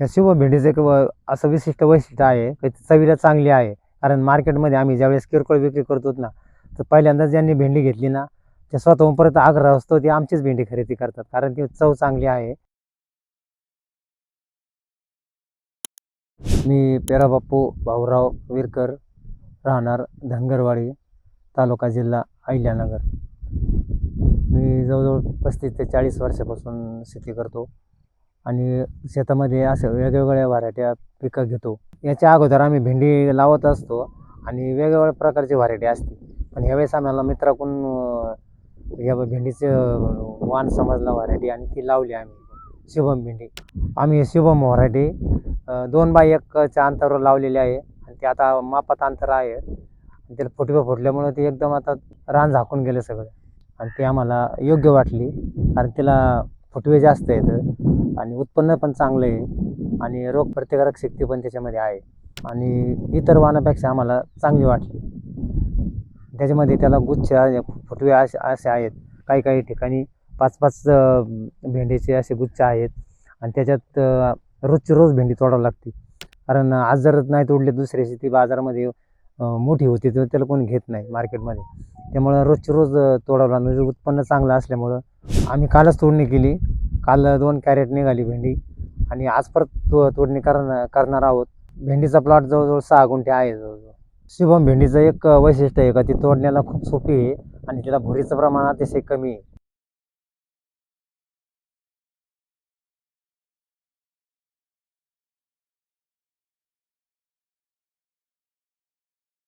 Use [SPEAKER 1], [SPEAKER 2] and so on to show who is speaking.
[SPEAKER 1] या शिव भेंडीचं एक व- असं विशिष्ट वैशिष्ट्य आहे की ती चवीला चांगली आहे. कारण मार्केटमध्ये आम्ही ज्यावेळेस किरकोळ विक्री करतो ना तर पहिल्यांदाच ज्यांनी भेंडी घेतली ना ते स्वतःहून परत आग्रह असतो ती आमचीच भेंडी खरेदी करतात. कारण ती चव चांगली आहे. मी पेराबाप्पू भाऊराव विरकर राहणार धनगरवाडी तालुका जिल्हा अहिल्यानगर. मी जवळजवळ पस्तीस ते चाळीस वर्षापासून शेती करतो. आणि शेतामध्ये असं वेगवेगळ्या व्हरायट्या पिकं घेतो. याच्या अगोदर आम्ही भेंडी लावत असतो आणि वेगवेगळ्या प्रकारची व्हरायटी असते. पण ह्यावेळेस आम्हाला मित्राकडून या भेंडीचं वाण समजला व्हरायटी आणि ती लावली आम्ही. शुभम भेंडी. आम्ही शुभम व्हरायटी. दोन बाय एकच्या अंतरावर लावलेली आहे आणि ते आता मापात अंतर आहे. आणि त्याला फुटवे फुटल्यामुळं ते एकदम आता रान झाकून गेलं सगळं. आणि ते आम्हाला योग्य वाटली. कारण तिला फुटवे जास्त आहेत आणि उत्पन्न पण चांगलं आहे आणि रोगप्रतिकारक शक्ती पण त्याच्यामध्ये आहे. आणि इतर वाहनापेक्षा आम्हाला चांगली वाटली. त्याच्यामध्ये त्याला गुच्छ फुटवे असे असे आहेत. काही काही ठिकाणी पाच पाच भेंडीचे असे गुच्छ आहेत आणि त्याच्यात रोजची रोज भेंडी तोडावी लागते. कारण आज जर नाही तोडली दुसऱ्याची ती बाजारामध्ये मोठी होती तर त्याला कोणी घेत नाही मार्केटमध्ये. त्यामुळं रोजची रोज तोडावं लागणार म्हणजे उत्पन्न चांगलं असल्यामुळं आम्ही कालच तोडणी केली. काल दोन कॅरेट निघाली भेंडी. आणि आज परत तो तोडणी करणार करणार आहोत. भेंडीचा प्लॉट जवळजवळ सहा गुंठे आहे जवळजवळ. शुभम भेंडीचं एक वैशिष्ट्य आहे का? ती तोडण्याला खूप सोपी आहे आणि तिला भुरीचं प्रमाण अतिशय कमी आहे.